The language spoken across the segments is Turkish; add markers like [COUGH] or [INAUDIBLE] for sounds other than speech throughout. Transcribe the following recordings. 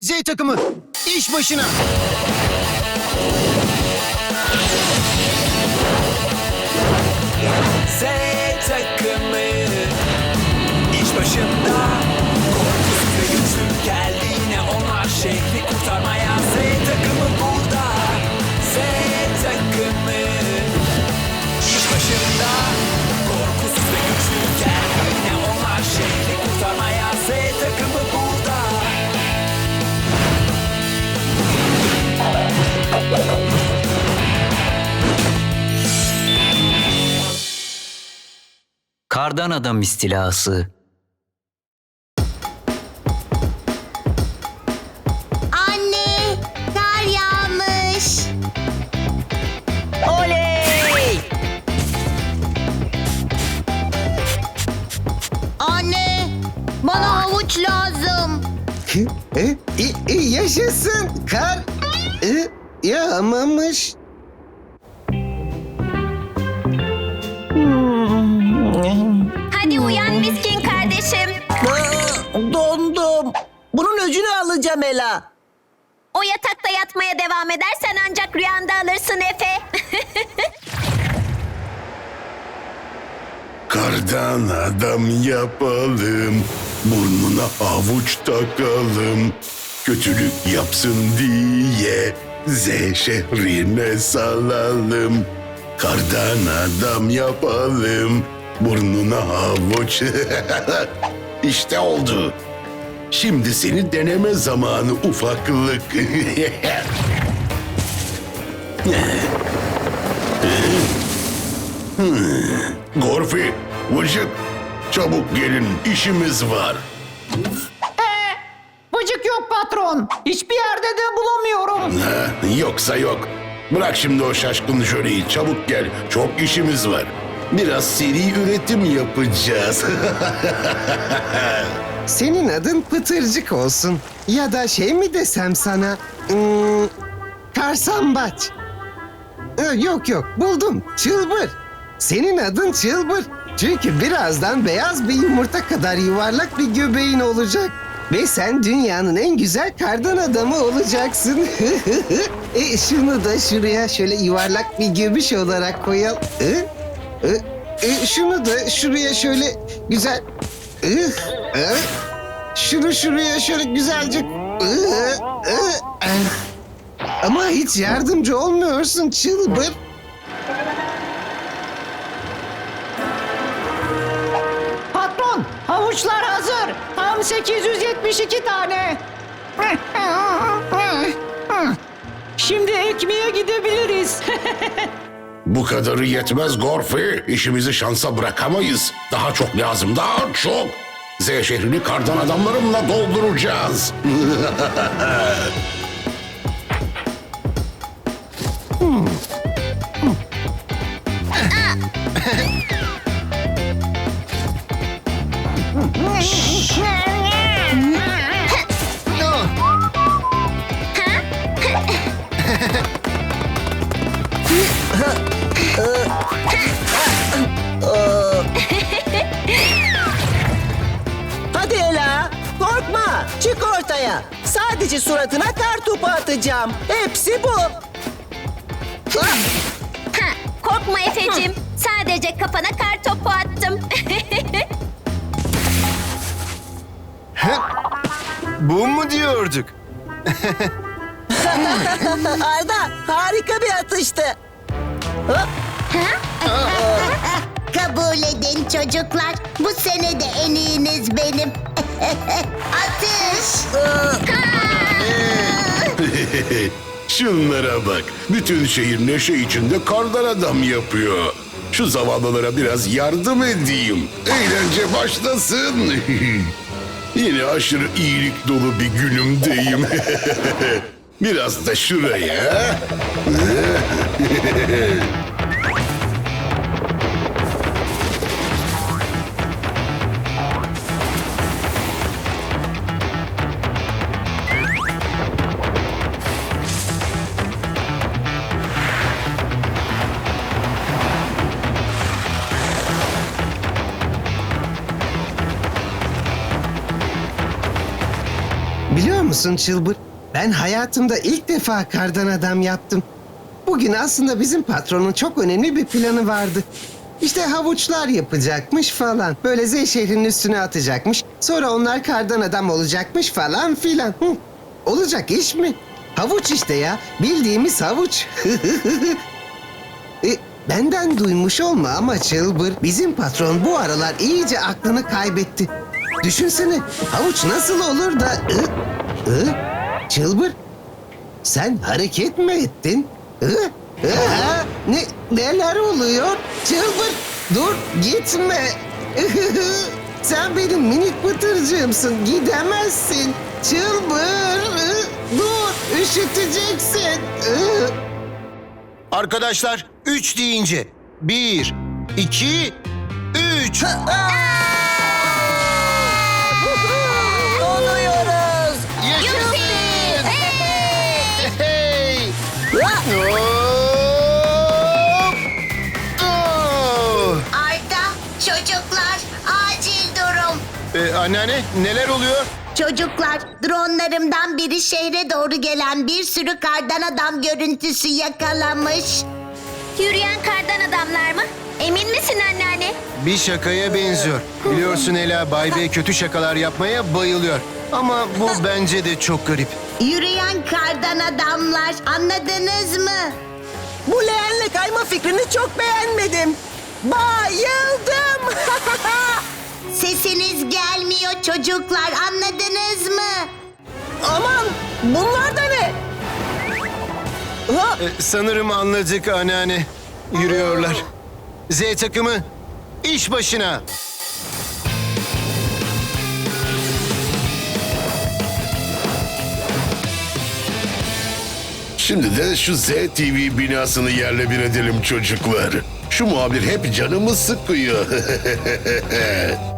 Z takımı iş başına. Z Kardan adam istilası. Anne, kar yağmış. Oley! Anne, bana havuç lazım. E, e, e, yaşasın kar. E, yağmamış. Öcünü alacağım Ela. O yatakta yatmaya devam edersen ancak rüyanda alırsın Efe. [LAUGHS] Kardan adam yapalım, burnuna avuç takalım. Kötülük yapsın diye Z şehrine salalım. Kardan adam yapalım, burnuna avuç. [LAUGHS] işte oldu. Şimdi seni deneme zamanı ufaklık. [LAUGHS] Gorfi, Vıcık, çabuk gelin işimiz var. Bıcık yok patron. Hiçbir yerde de bulamıyorum. Ha, yoksa yok. Bırak şimdi o şaşkın jöleyi çabuk gel. Çok işimiz var. Biraz seri üretim yapacağız. [LAUGHS] Senin adın Pıtırcık olsun. Ya da şey mi desem sana? Hmm, karsambaç. Yok yok buldum. Çılbır. Senin adın Çılbır. Çünkü birazdan beyaz bir yumurta kadar yuvarlak bir göbeğin olacak. Ve sen dünyanın en güzel kardan adamı olacaksın. [LAUGHS] e, şunu da şuraya şöyle yuvarlak bir göbüş olarak koyalım. E, e, e, şunu da şuraya şöyle güzel... Ih, eh. Şunu şuraya şöyle güzelce... İh, eh. Ama hiç yardımcı olmuyorsun çılbır. Patron, havuçlar hazır. Tam 872 tane. Şimdi ekmeğe gidebiliriz. [LAUGHS] Bu kadarı yetmez Gorfi. İşimizi şansa bırakamayız. Daha çok lazım, daha çok. Z şehrini kardan adamlarımla dolduracağız. Hadi [LAUGHS] Çık ortaya. Sadece suratına kar topu atacağım. Hepsi bu. Ha, korkma Efe'cim. Sadece kafana kar topu attım. [LAUGHS] Bu mu diyorduk? [LAUGHS] Arda harika bir atıştı. [LAUGHS] Kabul edin çocuklar. Bu sene de en iyiniz benim. Atış! [LAUGHS] Şunlara bak. Bütün şehir neşe içinde kardan adam yapıyor. Şu zavallılara biraz yardım edeyim. Eğlence başlasın. [LAUGHS] Yine aşırı iyilik dolu bir günümdeyim. [LAUGHS] biraz da şuraya. Biliyor musun? Çılbır. Ben hayatımda ilk defa kardan adam yaptım. Bugün aslında bizim patronun çok önemli bir planı vardı. İşte havuçlar yapacakmış falan. Böyle Z şehrinin üstüne atacakmış. Sonra onlar kardan adam olacakmış falan filan. Hı. Olacak iş mi? Havuç işte ya. Bildiğimiz havuç. [LAUGHS] E, benden duymuş olma ama Çılbır, bizim patron bu aralar iyice aklını kaybetti. Düşünsene, havuç nasıl olur da... I, ı, Çılbır, sen hareket mi ettin? I, ı, ha, ne, neler oluyor? Çılbır, dur gitme. sen benim minik pıtırcığımsın, gidemezsin. Çılbır, ı, dur, üşüteceksin. I. Arkadaşlar 3 deyince 1, 2, 3. Oluyoruz. Ee, anneanne neler oluyor? Çocuklar, dronlarımdan biri şehre doğru gelen bir sürü kardan adam görüntüsü yakalamış. Yürüyen kardan adamlar mı? Emin misin anneanne? Bir şakaya benziyor. Biliyorsun Ela Bay Bey kötü şakalar yapmaya bayılıyor. Ama bu bence de çok garip. Yürüyen kardan adamlar, anladınız mı? Bu leğenle kayma fikrini çok beğenmedim. Bayıldım. Çocuklar, anladınız mı? Aman bunlar da ne? Ha, Ee, sanırım anladık anneanne. Yürüyorlar. Z takımı iş başına. Şimdi de şu ZTV binasını yerle bir edelim çocuklar. Şu muhabir hep canımı sıkıyor. [LAUGHS]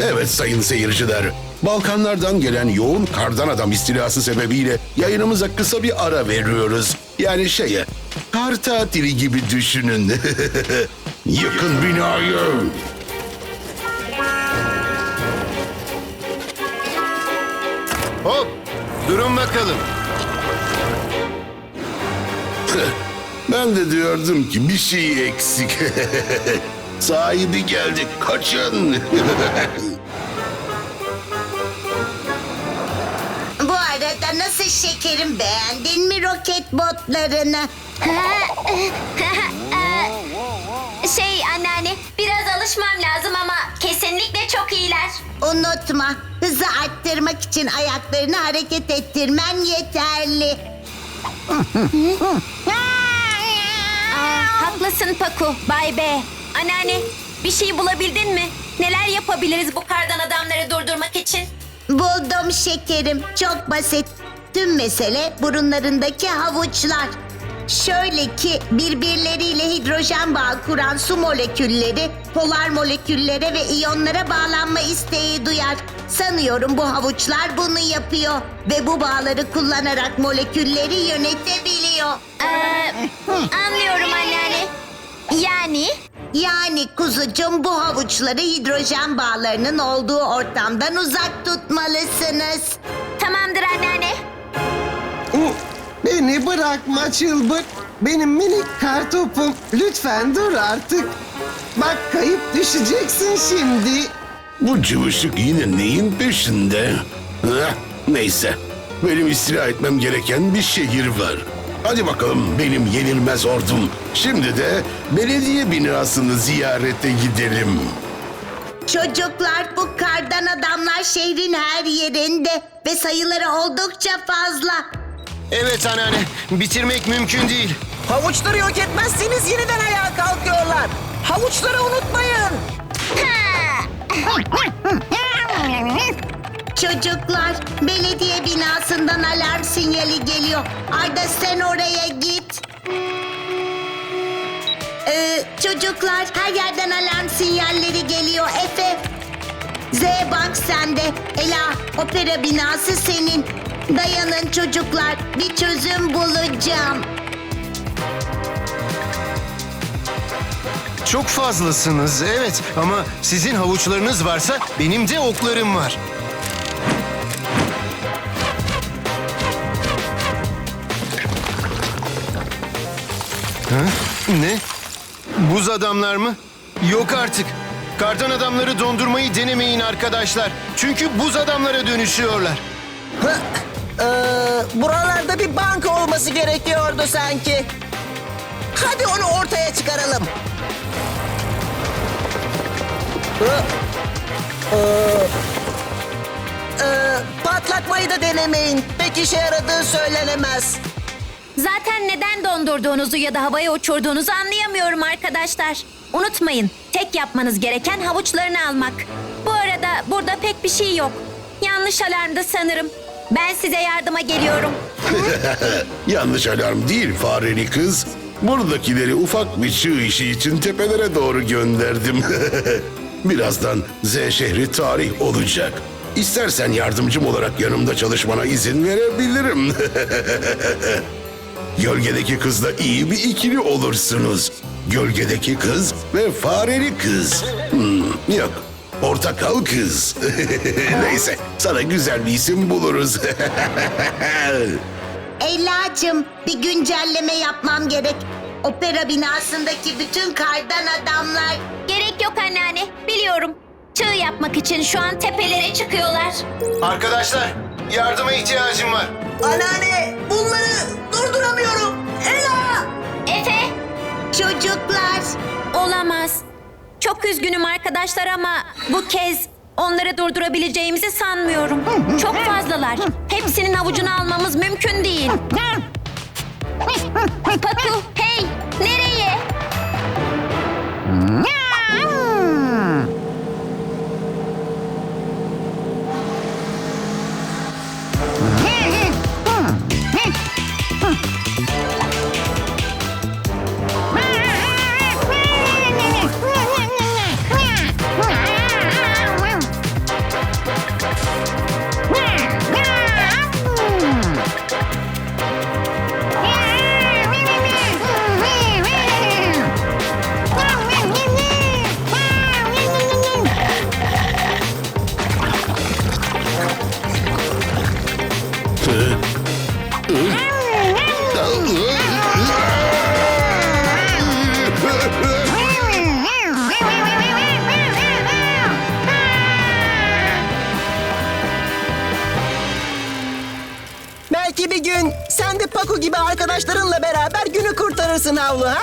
evet sayın seyirciler. Balkanlardan gelen yoğun kardan adam istilası sebebiyle yayınımıza kısa bir ara veriyoruz. Yani şeye, kar tatili gibi düşünün. [LAUGHS] Yakın binayı. Hop durun bakalım. [LAUGHS] Ben de diyordum ki bir şey eksik. [LAUGHS] Sahibi geldi, kaçın. Bu arada nasıl şekerim beğendin mi roket botlarını? [LAUGHS] şey anneanne biraz alışmam lazım ama kesinlikle çok iyiler. Unutma, hızı arttırmak için ayaklarını hareket ettirmen yeterli. Aa, haklısın Paku, Bay B. Anneanne bir şey bulabildin mi? Neler yapabiliriz bu kardan adamları durdurmak için? Buldum şekerim, çok basit. Tüm mesele burunlarındaki havuçlar. Şöyle ki birbirleriyle hidrojen bağı kuran su molekülleri polar moleküllere ve iyonlara bağlanma isteği duyar. Sanıyorum bu havuçlar bunu yapıyor ve bu bağları kullanarak molekülleri yönetebiliyor. Ee, anlıyorum anneanne. Yani Yani kuzucum bu havuçları hidrojen bağlarının olduğu ortamdan uzak tutmalısınız. tamamdır anneanne. Beni bırakma çılbır. Benim minik kartopum. Lütfen dur artık. Bak kayıp düşeceksin şimdi. Bu cıvışık yine neyin peşinde? Heh, neyse. Benim istila etmem gereken bir şehir var. Hadi bakalım benim yenilmez ordum. Şimdi de belediye binasını ziyarete gidelim. Çocuklar bu kardan adamlar şehrin her yerinde ve sayıları oldukça fazla. Evet anneanne bitirmek mümkün değil. havuçları yok etmezseniz yeniden ayağa kalkıyorlar. Havuçları unutmayın. [LAUGHS] Çocuklar belediye binasından alarm sinyali geliyor. Arda sen oraya git. Ee, çocuklar her yerden alarm sinyalleri geliyor. Efe. Z Bank sende. Ela opera binası senin. Dayanın çocuklar bir çözüm bulacağım. Çok fazlasınız evet ama sizin havuçlarınız varsa benim de oklarım var. Ne? Buz adamlar mı? Yok artık. Kardan adamları dondurmayı denemeyin arkadaşlar. Çünkü buz adamlara dönüşüyorlar. Ee, buralarda bir banka olması gerekiyordu sanki. Hadi onu ortaya çıkaralım. Hı? Ee, ee, patlatmayı da denemeyin. Pek işe yaradığı söylenemez. Zaten neden dondurduğunuzu ya da havaya uçurduğunuzu anlayamıyorum arkadaşlar. Unutmayın, tek yapmanız gereken havuçlarını almak. Bu arada burada pek bir şey yok. Yanlış alarmdı sanırım. Ben size yardıma geliyorum. [LAUGHS] Yanlış alarm değil fareli kız. Buradakileri ufak bir çığ işi için tepelere doğru gönderdim. [LAUGHS] Birazdan Z şehri tarih olacak. İstersen yardımcım olarak yanımda çalışmana izin verebilirim. [LAUGHS] Gölgedeki kızla iyi bir ikili olursunuz. Gölgedeki kız ve fareli kız. Hmm, yok, portakal kız. [LAUGHS] Neyse, sana güzel bir isim buluruz. [LAUGHS] Ela'cığım bir güncelleme yapmam gerek. Opera binasındaki bütün kardan adamlar Gerek yok anneanne, biliyorum. Çığ yapmak için şu an tepelere çıkıyorlar. Arkadaşlar, yardıma ihtiyacım var. Anneanne çocuklar olamaz. Çok üzgünüm arkadaşlar ama bu kez onları durdurabileceğimizi sanmıyorum. Çok fazlalar. Hepsinin avucunu almamız mümkün değil. Paku, günü kurtarırsın havlu ha?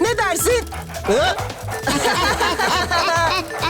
Ne dersin? Hı? [LAUGHS]